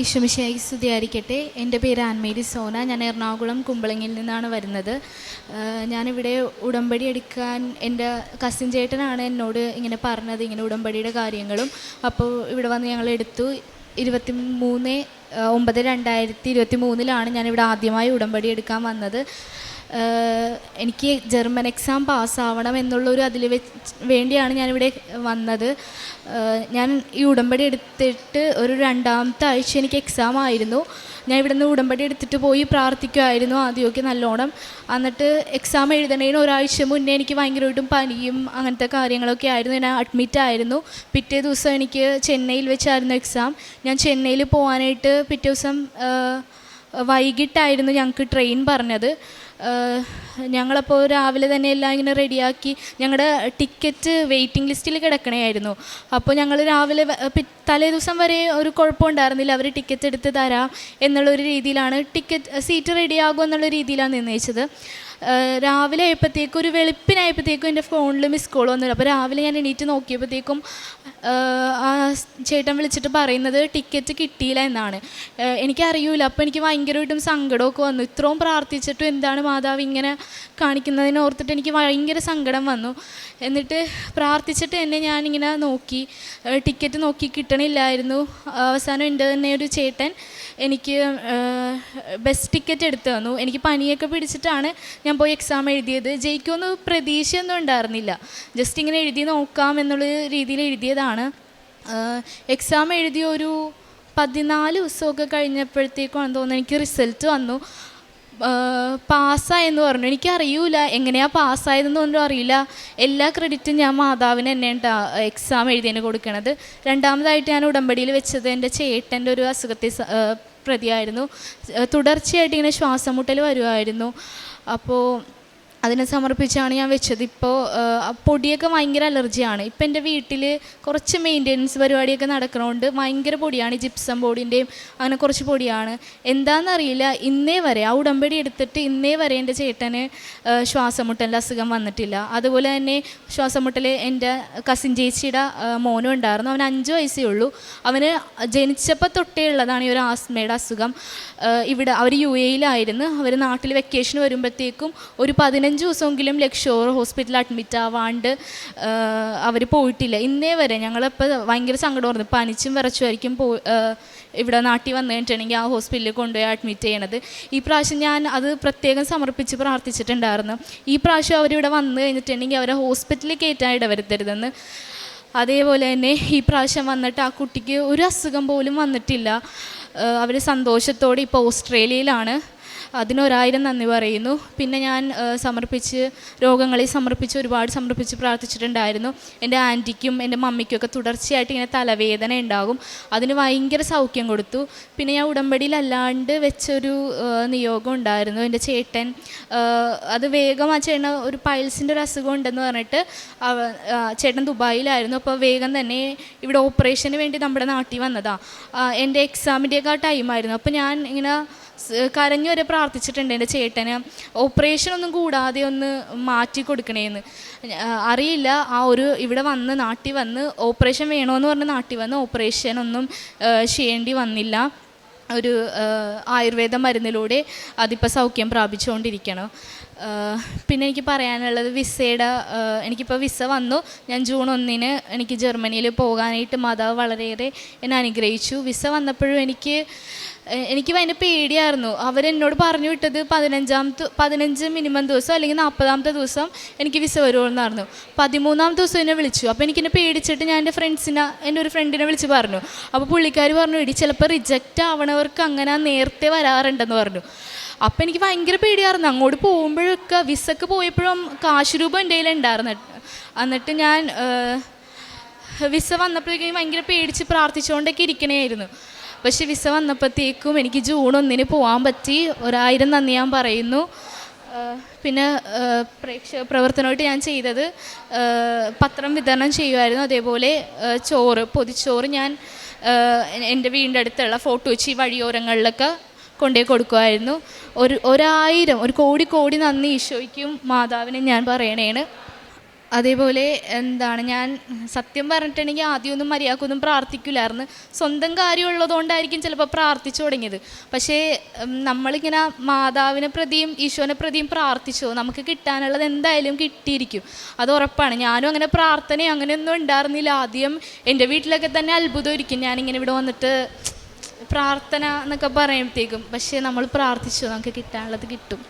ഈശ്വമിശയായി സ്തുതിയായിരിക്കട്ടെ എന്റെ പേര് ആൻമേരി സോന. ഞാൻ എറണാകുളം കുമ്പളങ്ങിൽ നിന്നാണ് വരുന്നത്. ഞാനിവിടെ ഉടമ്പടി എടുക്കാൻ എന്റെ കസിൻ ചേട്ടനാണ് എന്നോട് ഇങ്ങനെ പറഞ്ഞത് ഇങ്ങനെ ഉടമ്പടിയുടെ കാര്യങ്ങളും. അപ്പോൾ ഇവിടെ വന്ന് ഞങ്ങൾ എടുത്തു. ഇരുപത്തി മൂന്ന് ഒമ്പത് രണ്ടായിരത്തി ഇരുപത്തി മൂന്നിലാണ് ഞാനിവിടെ ആദ്യമായി ഉടമ്പടി എടുക്കാൻ വന്നത്. എനിക്ക് ജർമ്മൻ എക്സാം പാസ്സാവണം എന്നുള്ളൊരു അതിൽ വെച്ച് വേണ്ടിയാണ് ഞാനിവിടെ വന്നത്. ഞാൻ ഈ ഉടമ്പടി എടുത്തിട്ട് ഒരു രണ്ടാമത്തെ ആഴ്ച എനിക്ക് എക്സാം ആയിരുന്നു. ഞാൻ ഇവിടെ നിന്ന് ഉടമ്പടി എടുത്തിട്ട് പോയി പ്രാർത്ഥിക്കുമായിരുന്നു ആദ്യമൊക്കെ നല്ലോണം. എന്നിട്ട് എക്സാം എഴുതണേന് ഒരാഴ്ച മുന്നേ എനിക്ക് ഭയങ്കരമായിട്ടും പനിയും അങ്ങനത്തെ കാര്യങ്ങളൊക്കെ ആയിരുന്നു. ഞാൻ അഡ്മിറ്റ് ആയിരുന്നു. പിറ്റേ ദിവസം എനിക്ക് ചെന്നൈയിൽ വെച്ചായിരുന്നു എക്സാം ഞാൻ ചെന്നൈയിൽ പോകാനായിട്ട് പിറ്റേ ദിവസം വൈകിട്ടായിരുന്നു ഞങ്ങൾക്ക് ട്രെയിൻ പറഞ്ഞത്. ഞങ്ങളപ്പോൾ രാവിലെ തന്നെ എല്ലാം ഇങ്ങനെ റെഡിയാക്കി ഞങ്ങളുടെ ടിക്കറ്റ് വെയിറ്റിംഗ് ലിസ്റ്റിൽ കിടക്കണമായിരുന്നു അപ്പോൾ ഞങ്ങൾ രാവിലെ തലേ ദിവസം വരെ ഒരു കുഴപ്പമുണ്ടായിരുന്നില്ല. അവർ ടിക്കറ്റ് എടുത്ത് തരാം എന്നുള്ളൊരു രീതിയിലാണ് ടിക്കറ്റ് സീറ്റ് റെഡിയാകുമെന്നുള്ള രീതിയിലാണ് നിർണയിച്ചത് രാവിലെ ആയപ്പോഴത്തേക്കും ഒരു വെളുപ്പിനായപ്പോഴത്തേക്കും എന്റെ ഫോണിൽ മിസ് കോൾ വന്നില്ല അപ്പോൾ രാവിലെ ഞാൻ എണീറ്റ് നോക്കിയപ്പോഴത്തേക്കും ആ ചേട്ടൻ വിളിച്ചിട്ട് പറയുന്നത് ടിക്കറ്റ് കിട്ടിയില്ല എന്നാണ്. എനിക്കറിയില്ല എനിക്കറിയൂല. അപ്പോൾ എനിക്ക് ഭയങ്കരമായിട്ടും സങ്കടമൊക്കെ വന്നു. ഇത്രയും പ്രാർത്ഥിച്ചിട്ടും എന്താണ് മാതാവ് ഇങ്ങനെ കാണിക്കുന്നതിനെ ഓർത്തിട്ട് എനിക്ക് ഭയങ്കര സങ്കടം വന്നു. എന്നിട്ട് പ്രാർത്ഥിച്ചിട്ട് എന്നെ ഞാനിങ്ങനെ നോക്കി ടിക്കറ്റ് നോക്കി കിട്ടണില്ലായിരുന്നു. അവസാനം എന്റെ തന്നെ ഒരു ചേട്ടൻ എനിക്ക് ബസ് ടിക്കറ്റ് എടുത്തു തന്നു. എനിക്ക് പനിയൊക്കെ പിടിച്ചിട്ടാണ് ഞാൻ പോയി എക്സാം എഴുതിയത് ജയിക്കുമെന്ന് പ്രതീക്ഷയൊന്നും ഉണ്ടായിരുന്നില്ല. ജസ്റ്റ് ഇങ്ങനെ എഴുതി നോക്കാം എന്നുള്ള രീതിയിൽ എഴുതിയതാണ്. എക്സാം എഴുതിയ ഒരു പതിനാല് ദിവസമൊക്കെ കഴിഞ്ഞപ്പോഴത്തേക്കാണെന്ന് തോന്നുന്നു എനിക്ക് റിസൾട്ട് വന്നു. പാസ്സായെന്ന് പറഞ്ഞു. എനിക്കറിയൂല എങ്ങനെയാണ് പാസ്സായതെന്ന് ഒന്നും അറിയില്ല. എല്ലാ ക്രെഡിറ്റും ഞാൻ മാതാവിന് തന്നെ എക്സാം എഴുതിയതിന് കൊടുക്കണത്. രണ്ടാമതായിട്ട് ഞാൻ ഉടമ്പടിയിൽ വെച്ചത് എന്റെ ചേട്ടന്റെ ഒരു അസുഖത്തെ പ്രതിയായിരുന്നു. തുടർച്ചയായിട്ട് ഇങ്ങനെ ശ്വാസം മുട്ടൽ വരുമായിരുന്നു അപ്പോൾ അതിനെ സമർപ്പിച്ചാണ് ഞാൻ വെച്ചത്. ഇപ്പോൾ പൊടിയൊക്കെ ഭയങ്കര അലർജിയാണ്. ഇപ്പം എന്റെ വീട്ടിൽ കുറച്ച് മെയിന്റെനൻസ് പരിപാടിയൊക്കെ നടക്കണോണ്ട് ഭയങ്കര പൊടിയാണ്. ജിപ്സം ബോർഡിന്റെയും അങ്ങനെ കുറച്ച് പൊടിയാണ്. എന്താണെന്നറിയില്ല ഇന്നേ വരെ ആ ഉടമ്പടി എടുത്തിട്ട് ഇന്നേ വരെ എന്റെ ചേട്ടന് ശ്വാസമുട്ടലിന്റെ ശ്വാസം മുട്ടലിന്റെ അസുഖം വന്നിട്ടില്ല. അതുപോലെ തന്നെ ശ്വാസം മുട്ടൽ എന്റെ കസിൻ ചേച്ചിയുടെ മോനും ഉണ്ടായിരുന്നു. അവൻ അഞ്ച് വയസ്സേ ഉള്ളൂ. അവന് ജനിച്ചപ്പോൾ തൊട്ടേ ഉള്ളതാണ് ഈ ഒരു ആസ്മയുടെ അസുഖം. ഇവിടെ അവർ യു എയിലായിരുന്നു. അവർ നാട്ടിൽ വെക്കേഷൻ വരുമ്പോഴത്തേക്കും ഒരു പതിനഞ്ച് ദിവസമെങ്കിലും ലക്ഷോർ ഹോസ്പിറ്റലിൽ അഡ്മിറ്റ് ആവാണ്ട് അവർ പോയിട്ടില്ല. ഇന്നേ വരെ ഞങ്ങളിപ്പോൾ ഭയങ്കര സങ്കടമായിരുന്നു പനിച്ചും വിറച്ചുമായിരിക്കും പോ ഇവിടെ നാട്ടിൽ വന്നു കഴിഞ്ഞിട്ടുണ്ടെങ്കിൽ ആ ഹോസ്പിറ്റലിൽ കൊണ്ടുപോയി അഡ്മിറ്റ് ചെയ്യണത്. ഈ പ്രാവശ്യം ഞാൻ അത് പ്രത്യേകം സമർപ്പിച്ച് പ്രാർത്ഥിച്ചിട്ടുണ്ടായിരുന്നു. ഈ പ്രാവശ്യം അവരിവിടെ വന്നു കഴിഞ്ഞിട്ടുണ്ടെങ്കിൽ അവരെ ഹോസ്പിറ്റലിൽ കയറ്റാൻ ഇടവരുത്തരുതെന്ന്. അതേപോലെ തന്നെ ഈ പ്രാവശ്യം വന്നിട്ട് ആ കുട്ടിക്ക് ഒരു അസുഖം പോലും വന്നിട്ടില്ല. അവർ സന്തോഷത്തോടെ ഇപ്പോൾ ഓസ്ട്രേലിയയിലാണ്. അതിനൊരായിരം നന്ദി പറയുന്നു. പിന്നെ ഞാൻ സമർപ്പിച്ച് രോഗങ്ങളെ സമർപ്പിച്ച് ഒരുപാട് സമർപ്പിച്ച് പ്രാർത്ഥിച്ചിട്ടുണ്ടായിരുന്നു. എന്റെ ആന്റിക്കും എന്റെ മമ്മിക്കും ഒക്കെ തുടർച്ചയായിട്ട് ഇങ്ങനെ തലവേദന ഉണ്ടാകും. അതിന് ഭയങ്കര സൗഖ്യം കൊടുത്തു. പിന്നെ ഞാൻ ഉടമ്പടിയിലല്ലാണ്ട് വെച്ചൊരു നിയോഗം ഉണ്ടായിരുന്നു. എന്റെ ചേട്ടൻ അത് വേഗം ആ ചേട്ടന് ഒരു പൈൽസിന്റെ ഒരു അസുഖം ഉണ്ടെന്ന് പറഞ്ഞിട്ട് ചേട്ടൻ ദുബായിലായിരുന്നു. അപ്പോൾ വേഗം തന്നെ ഇവിടെ ഓപ്പറേഷന് വേണ്ടി നമ്മുടെ നാട്ടിൽ വന്നതാണ് എന്റെ എക്സാമിന്റെയൊക്കെ ആ ടൈമായിരുന്നു. അപ്പോൾ ഞാൻ ഇങ്ങനെ കരഞ്ഞു വരെ പ്രാർത്ഥിച്ചിട്ടുണ്ട് എന്റെ ചേട്ടന്. ഓപ്പറേഷൻ ഒന്നും കൂടാതെ ഒന്ന് മാറ്റി കൊടുക്കണേന്ന്. അറിയില്ല. ആ ഒരു ഇവിടെ വന്ന് നാട്ടിൽ വന്ന് ഓപ്പറേഷൻ വേണമെന്ന് പറഞ്ഞ് നാട്ടിൽ വന്ന് ഓപ്പറേഷൻ ഒന്നും ചെയ്യേണ്ടി വന്നില്ല. ഒരു ആയുർവേദ മരുന്നിലൂടെ അതിപ്പോൾ സൗഖ്യം പ്രാപിച്ചുകൊണ്ടിരിക്കണം. പിന്നെ എനിക്ക് പറയാനുള്ളത് വിസയുടെ എനിക്കിപ്പോൾ വിസ വന്നു. ഞാൻ ജൂൺ ഒന്നിന് എനിക്ക് ജർമ്മനിയിൽ പോകാനായിട്ട് മാതാവ് വളരെയേറെ എന്നെ അനുഗ്രഹിച്ചു. വിസ വന്നപ്പോഴും എനിക്ക് എനിക്ക് ഭയങ്കര പേടിയായിരുന്നു. അവരെന്നോട് പറഞ്ഞു വിട്ടത് പതിനഞ്ചാമത്തെ പതിനഞ്ച് മിനിമം ദിവസം അല്ലെങ്കിൽ നാൽപ്പതാമത്തെ ദിവസം എനിക്ക് വിസ വരുമെന്നായിരുന്നു. പതിമൂന്നാം ദിവസം എന്നെ വിളിച്ചു. അപ്പോൾ എനിക്കെന്നെ പേടിച്ചിട്ട് ഞാൻ എന്റെ ഫ്രണ്ട്സിനെ എന്റെ ഒരു ഫ്രണ്ടിനെ വിളിച്ച് പറഞ്ഞു. അപ്പോൾ പുള്ളിക്കാർ പറഞ്ഞു ഇടി ചിലപ്പോൾ റിജക്റ്റ് ആവണവർക്ക് അങ്ങനെ നേരത്തെ വരാറുണ്ടെന്ന് പറഞ്ഞു. അപ്പോൾ എനിക്ക് ഭയങ്കര പേടിയായിരുന്നു. അങ്ങോട്ട് പോകുമ്പോഴൊക്കെ വിസക്ക് പോയപ്പോഴും കാശ് രൂപ എന്റെ കയ്യിലുണ്ടായിരുന്നു എന്നിട്ട് ഞാൻ വിസ വന്നപ്പോഴേക്കും ഭയങ്കര പേടിച്ച് പ്രാർത്ഥിച്ചുകൊണ്ടൊക്കെ ഇരിക്കണേയായിരുന്നു. പക്ഷെ വിസ വന്നപ്പോഴത്തേക്കും എനിക്ക് ജൂൺ ഒന്നിന് പോകാൻ പറ്റി. ഒരായിരം നന്ദി ഞാൻ പറയുന്നു. പിന്നെ പ്രേക്ഷക പ്രവർത്തനമായിട്ട് ഞാൻ ചെയ്തത് പത്രം വിതരണം ചെയ്യുമായിരുന്നു. അതേപോലെ ചോറ് പൊതിച്ചോറ് ഞാൻ എന്റെ വീടിന്റെ അടുത്തുള്ള ഫോട്ടോ വെച്ച് വഴിയോരങ്ങളിലൊക്കെ കൊണ്ടുപോയി കൊടുക്കുമായിരുന്നു. ഒരു ഒരായിരം ഒരു കോടി കോടി നന്ദി ഈശോയ്ക്കും മാതാവിനും ഞാൻ പറയണേണ്. അതേപോലെ എന്താണ് ഞാൻ സത്യം പറഞ്ഞിട്ടുണ്ടെങ്കിൽ ആദ്യമൊന്നും മര്യാദക്കൊന്നും പ്രാർത്ഥിക്കില്ലായിരുന്നു സ്വന്തം കാര്യമുള്ളതുകൊണ്ടായിരിക്കും ചിലപ്പോൾ പ്രാർത്ഥിച്ചു തുടങ്ങിയത്. പക്ഷേ നമ്മളിങ്ങനെ മാതാവിനെ പ്രതിയും ഈശോനെ പ്രതിയും പ്രാർത്ഥിച്ചോ നമുക്ക് കിട്ടാനുള്ളത് എന്തായാലും കിട്ടിയിരിക്കും. അത് ഉറപ്പാണ്. ഞാനും അങ്ങനെ പ്രാർത്ഥനയും അങ്ങനെയൊന്നും ഉണ്ടായിരുന്നില്ല. ആദ്യം എന്റെ വീട്ടിലൊക്കെ തന്നെ അത്ഭുതം ഇരിക്കും ഞാനിങ്ങനെ ഇവിടെ വന്നിട്ട് പ്രാർത്ഥന എന്നൊക്കെ പറയുമ്പോഴത്തേക്കും പക്ഷേ നമ്മൾ പ്രാർത്ഥിച്ചു നമുക്ക് കിട്ടാനുള്ളത് കിട്ടും.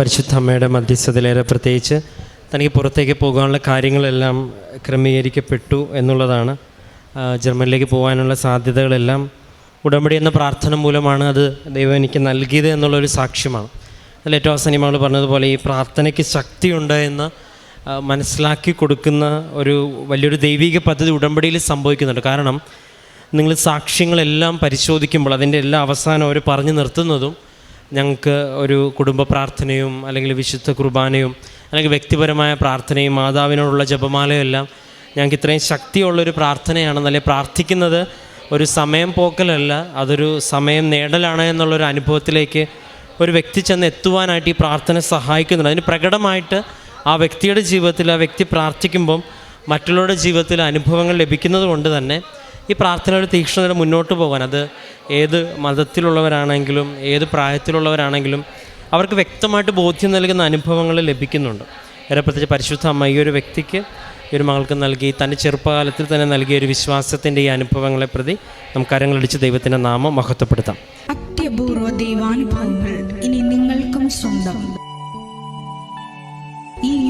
പരിശുദ്ധ അമ്മയുടെ മധ്യസ്ഥതയിലേറെ പ്രത്യേകിച്ച് തനിക്ക് പുറത്തേക്ക് പോകാനുള്ള കാര്യങ്ങളെല്ലാം ക്രമീകരിക്കപ്പെട്ടു എന്നുള്ളതാണ്. ജർമ്മനിലേക്ക് പോകാനുള്ള സാധ്യതകളെല്ലാം ഉടമ്പടി എന്ന പ്രാർത്ഥന മൂലമാണ് അത് ദൈവം എനിക്ക് നൽകിയത് എന്നുള്ളൊരു സാക്ഷ്യമാണ്. അതിൽ ഏറ്റവും അവസാനം നമ്മൾ പറഞ്ഞതുപോലെ ഈ പ്രാർത്ഥനയ്ക്ക് ശക്തിയുണ്ട് എന്ന് മനസ്സിലാക്കി കൊടുക്കുന്ന ഒരു വലിയൊരു ദൈവിക പദ്ധതി ഉടമ്പടിയിൽ സംഭവിക്കുന്നുണ്ട്. കാരണം നിങ്ങൾ സാക്ഷ്യങ്ങളെല്ലാം പരിശോധിക്കുമ്പോൾ അതിന്റെ എല്ലാ അവസാനം അവർ പറഞ്ഞു നിർത്തുന്നതും ഞങ്ങൾക്ക് ഒരു കുടുംബ പ്രാർത്ഥനയും അല്ലെങ്കിൽ വിശുദ്ധ കുർബാനയും അല്ലെങ്കിൽ വ്യക്തിപരമായ പ്രാർത്ഥനയും മാതാവിനോടുള്ള ജപമാലയും എല്ലാം ഞങ്ങൾക്ക് ഇത്രയും ശക്തിയുള്ളൊരു പ്രാർത്ഥനയാണെന്നല്ലേ പ്രാർത്ഥിക്കുന്നത് ഒരു സമയം പോക്കലല്ല അതൊരു സമയം നേടലാണ് എന്നുള്ളൊരു അനുഭവത്തിലേക്ക് ഒരു വ്യക്തി ചെന്ന് എത്തുവാനായിട്ട് ഈ പ്രാർത്ഥന സഹായിക്കുന്നുണ്ട്. അതിന് പ്രകടമായിട്ട് ആ വ്യക്തിയുടെ ജീവിതത്തിൽ ആ വ്യക്തി പ്രാർത്ഥിക്കുമ്പം മറ്റുള്ളവരുടെ ജീവിതത്തിൽ അനുഭവങ്ങൾ ലഭിക്കുന്നത് കൊണ്ട് തന്നെ ഈ പ്രാർത്ഥനയുടെ തീക്ഷ്ണത മുന്നോട്ട് പോകാൻ അത് ഏത് മതത്തിലുള്ളവരാണെങ്കിലും ഏത് പ്രായത്തിലുള്ളവരാണെങ്കിലും അവർക്ക് വ്യക്തമായിട്ട് ബോധ്യം നൽകുന്ന അനുഭവങ്ങൾ ലഭിക്കുന്നുണ്ട്. ഏറെ പ്രത്യേകിച്ച് പരിശുദ്ധ അമ്മ ഈ ഒരു വ്യക്തിക്ക് ഈ ഒരു മകൾക്ക് നൽകി തന്റെ ചെറുപ്പകാലത്തിൽ തന്നെ നൽകിയ ഒരു വിശ്വാസത്തിന്റെ ഈ അനുഭവങ്ങളെ പ്രതി നമുക്ക് കരങ്ങളടിച്ച് ദൈവത്തിന്റെ നാമം മഹത്വപ്പെടുത്താം. അത്യപൂർവ ദൈവാനുഭവങ്ങൾ ഇനി നിങ്ങൾക്കും സ്വന്തം. ഈ